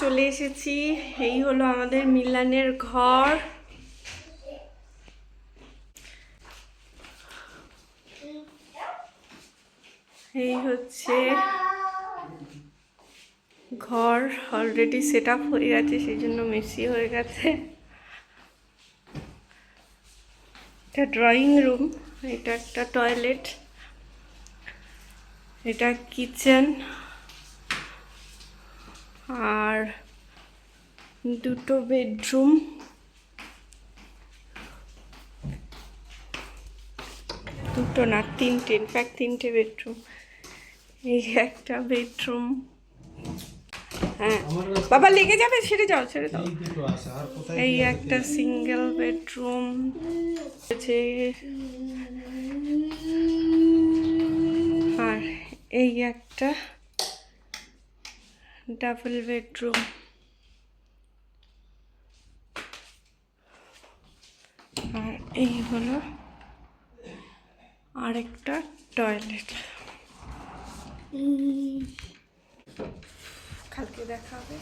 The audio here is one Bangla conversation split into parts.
চলে এসেছি। এই হলো আমাদের মিলানের ঘর। এই হচ্ছে ঘর। অলরেডি সেট আপ হয়ে গেছে, সেই জন্য মেসি হয়ে গেছে। এটা ড্রয়িং রুম এটা একটা টয়লেট এটা কিচেন আর দুটো বেডরুম। দুটো না, তিনটে ইনফ্যাক্ট তিনটে বেডরুম। এই একটা বেডরুম। হ্যাঁ বাবা লেগে যাবে? ছেড়ে যাও ছেড়ে দাও। এই একটা সিঙ্গেল বেডরুম। আছে। আর এই একটা ডাবল বেডরুম। আর এই হলো আরেকটা টয়লেট। কালকে দেখা হবে।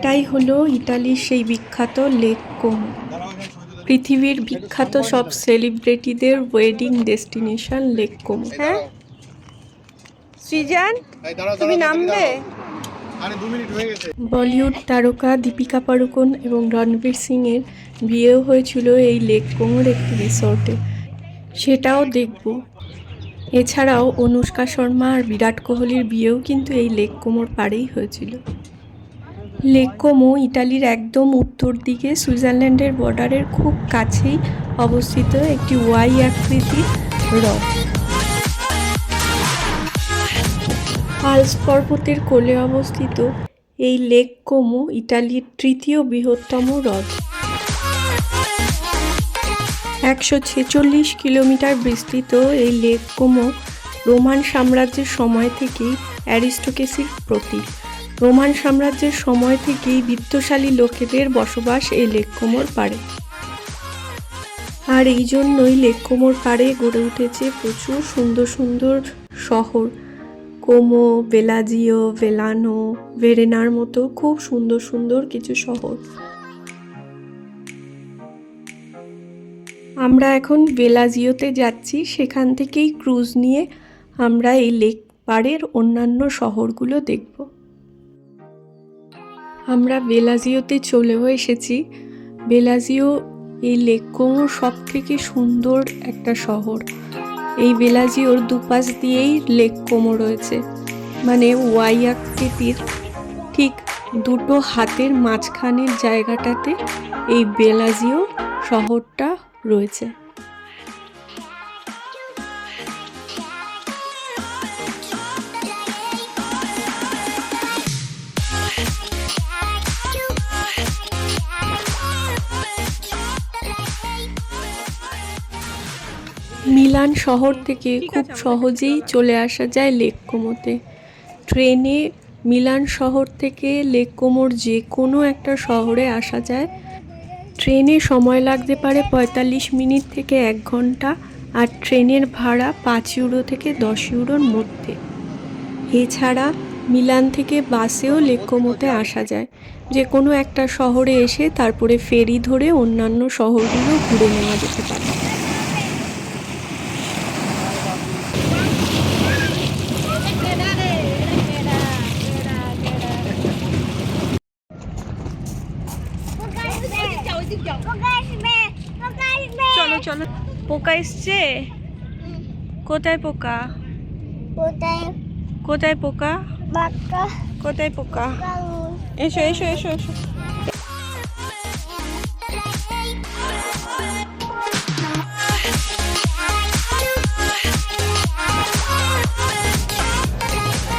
এটাই হলো ইতালির সেই বিখ্যাত লেক কোমো। পৃথিবীর বিখ্যাত সব সেলিব্রিটিদের ওয়েডিং ডেস্টিনেশন লেক কোমো। হ্যাঁ? সৃজান তুমি নামবে দাঁড়াও। আরে দু মিনিট হয়ে গেছে। বলিউড তারকা দীপিকা পাড়ুকোন এবং রণবীর সিংয়ের বিয়েও হয়েছিল এই লেক কোমোর একটি রিসর্টে। সেটাও দেখব। এছাড়াও অনুষ্কা শর্মা আর বিরাট কোহলির বিয়েও কিন্তু এই লেক কোমোর পাড়েই হয়েছিল। লেক কোমো ইটালির একদম উত্তর দিকে, সুইজারল্যান্ডের বর্ডারের খুব কাছেই অবস্থিত একটি ওয়াই আকৃতির হ্রদ আলস পর্বতের কোলে অবস্থিত এই লেক কোমো ইটালির তৃতীয় বৃহত্তম হ্রদ একশো ছেচল্লিশ কিলোমিটার বিস্তৃত এই লেক কোমো রোমান সাম্রাজ্যের সময় থেকেই অ্যারিস্টোকেসির প্রতীক। রোমান সাম্রাজ্যের সময় থেকেই বিত্তশালী লোকেদের বসবাস এই লেক কোমোর পাড়ে। আর এই জন্যই লেক কোমোর পাড়ে গড়ে উঠেছে প্রচুর সুন্দর সুন্দর শহর। কোমো, বেলাজিও ভেলানো ভেরেনার মতো খুব সুন্দর সুন্দর কিছু শহর। আমরা এখন বেলাজিওতে যাচ্ছি, সেখান থেকেই ক্রুজ নিয়ে আমরা এই লেক পাড়ের অন্যান্য শহরগুলো দেখব। আমরা বেলাজিওতে চলেও এসেছি। বেলাজিও এই লেক কোমোর সব থেকে সুন্দর একটা শহর। এই বেলাজিওর দুপাশ দিয়েই লেক কোমো রয়েছে। মানে ওয়াই আকৃতির ঠিক দুটো হাতের মাঝখানের জায়গাটাতে এই বেলাজিও শহরটা রয়েছে। মিলান শহর থেকে খুব সহজেই চলে আসা যায় লেক কোমোতে ট্রেনে মিলান শহর থেকে লেক কোমোর যে কোনো একটা শহরে আসা যায়। ট্রেনে সময় লাগতে পারে পঁয়তাল্লিশ মিনিট থেকে এক ঘণ্টা আর ট্রেনের ভাড়া পাঁচ ইউরো থেকে দশ ইউরোর মধ্যে। এছাড়া মিলান থেকে বাসেও লেকোমোতে আসা যায়। যে কোনো একটা শহরে এসে তারপরে ফেরি ধরে অন্যান্য শহরগুলো ঘুরে নেওয়া যেতে পারে। চলো পোকা এসছে? কোথায় পোকা? কোথায়? কোথায় পোকা? কোথায় পোকা? এসো এসো এসো এসো।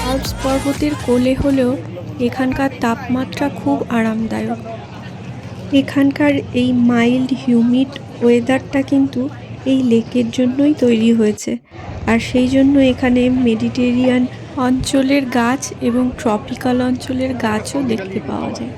আল্পস পর্বতের কোলে হলেও এখানকার তাপমাত্রা খুব আরামদায়ক। এখানকার এই মাইল্ড, হিউমিড ওয়েদারটা কিন্তু এই লেকের জন্যই তৈরি হয়েছে। আর সেই জন্য এখানে মেডিটেরিয়ান অঞ্চলের গাছ এবং ট্রপিক্যাল অঞ্চলের গাছও দেখতে পাওয়া যায়।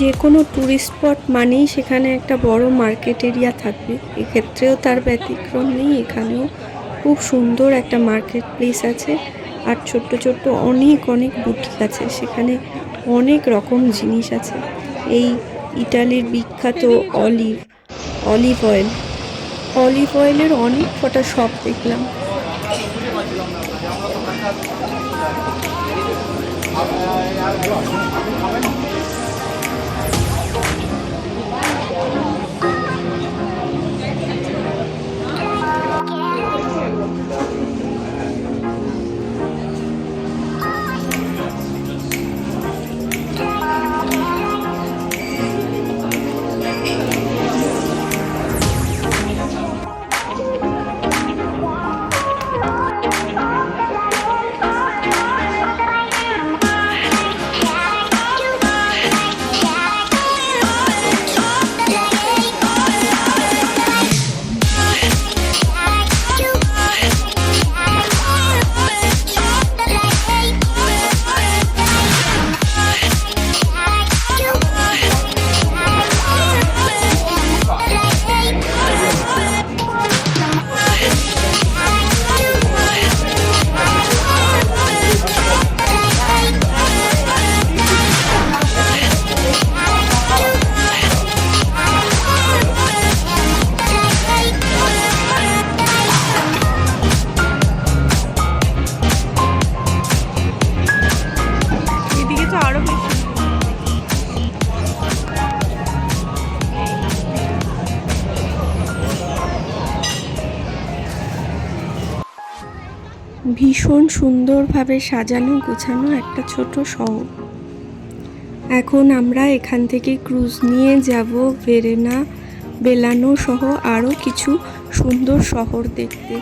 যে কোনো ট্যুরিস্ট স্পট মানেই সেখানে একটা বড় মার্কেট এরিয়া থাকবে। এক্ষেত্রেও তার ব্যতিক্রম নেই। এখানেও খুব সুন্দর একটা মার্কেট প্লেস আছে আর ছোট্ট ছোট্ট অনেক অনেক বুটিক আছে। সেখানে অনেক রকম জিনিস আছে। এই ইটালির বিখ্যাত অলিভ অলিভ অয়েল অলিভ অয়েলের অনেক কটা শপ দেখলাম। ভীষণ সুন্দরভাবে সাজানো, গোছানো একটা ছোট শহর। এখন আমরা এখান থেকে ক্রুজ নিয়ে যাব, ভেরেনা, বেলানো সহ আরও কিছু সুন্দর শহর দেখতে।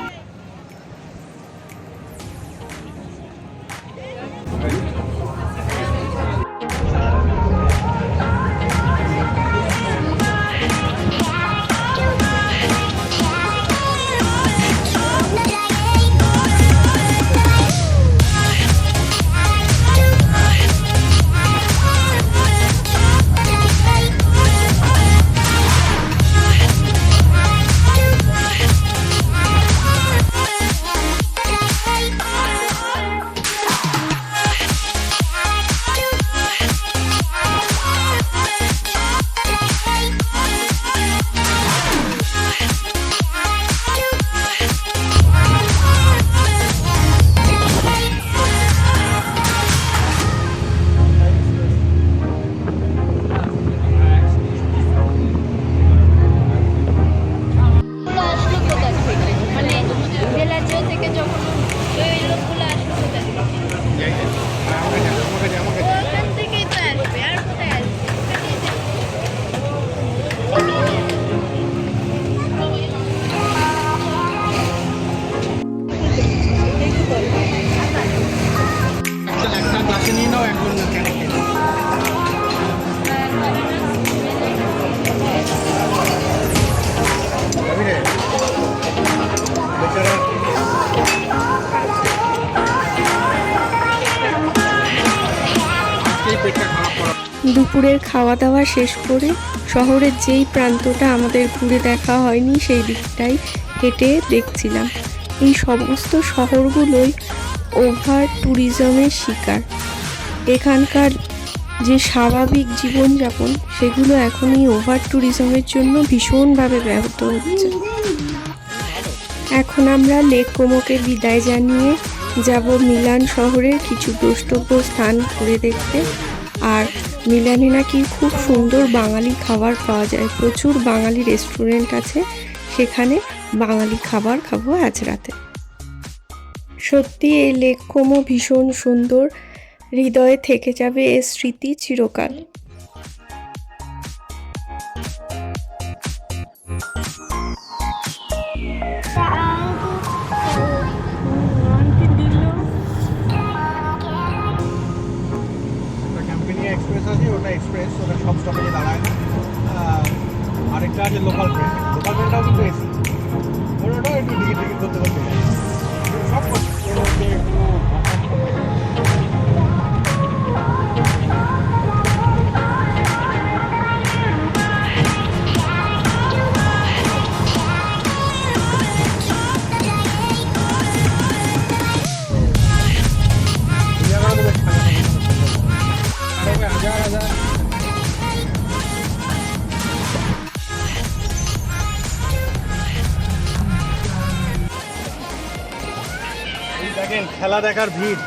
খাওয়া দাওয়া শেষ করে শহরের যেই প্রান্তটা আমাদের ঘুরে দেখা হয়নি, সেই দিকটাই হেঁটে দেখছিলাম। এই সমস্ত শহরগুলোই ওভার ট্যুরিজমের শিকার। এখানকার যে স্বাভাবিক জীবনযাপন, সেগুলো এখন এই ওভার ট্যুরিজমের জন্য ভীষণভাবে ব্যাহত হচ্ছে। এখন আমরা লেক কোমোকে বিদায় জানিয়ে যাব মিলান শহরের কিছু দ্রষ্টব্য স্থান ঘুরে দেখতে। আর মিলানে নাকি খুব সুন্দর বাঙালি খাবার পাওয়া যায়। প্রচুর বাঙালি রেস্টুরেন্ট আছে। সেখানে বাঙালি খাবার খাব আজ রাতে। সত্যি এই লেক কোমো ভীষণ সুন্দর। হৃদয়ে থেকে যাবে এর স্মৃতি চিরকাল। আছে ওটা সব স্টপেজে দাঁড়ায় না। আরেকটা আছে লোকাল প্রেস লোকাল প্রেসটাও কিন্তু এসি ওটাও একটু টিকিট টিকিট করতে করতে সব সব খেলা দেখার ভিড়।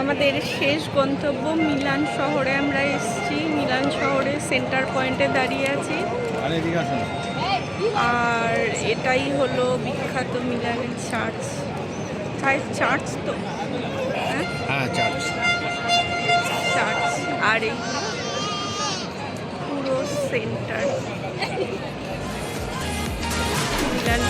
আমাদের শেষ গন্তব্য মিলান শহরে আমরা এসেছি। মিলান শহরে সেন্টার পয়েন্টে দাঁড়িয়ে আছি। আরে এটাই হলো বিখ্যাত মিলানের চার্চ। তাই চার্চ তো হ্যাঁ? হ্যাঁ চার্চ। চার্চ। আর এই পুরো সেন্টার। মিলান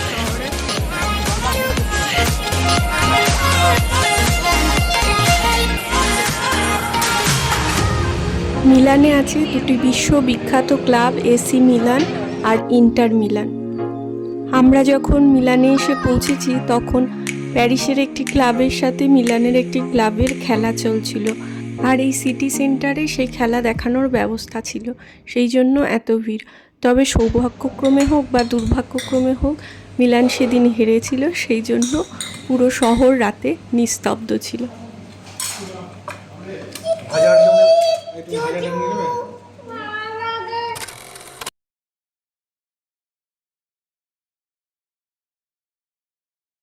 মিলানে আছে দুটি বিশ্ববিখ্যাত ক্লাব এসি মিলান আর ইন্টার মিলান। আমরা যখন মিলানে এসে পৌঁছেছি, তখন প্যারিসের একটি ক্লাবের সাথে মিলানের একটি ক্লাবের খেলা চলছিল। আর এই সিটি সেন্টারে সেই খেলা দেখানোর ব্যবস্থা ছিল। সেই জন্য এত ভিড়। তবে সৌভাগ্যক্রমে হোক বা দুর্ভাগ্যক্রমে হোক, মিলান সেদিন হেরেছিল। সেই জন্য পুরো শহর রাতে নিস্তব্ধ ছিল।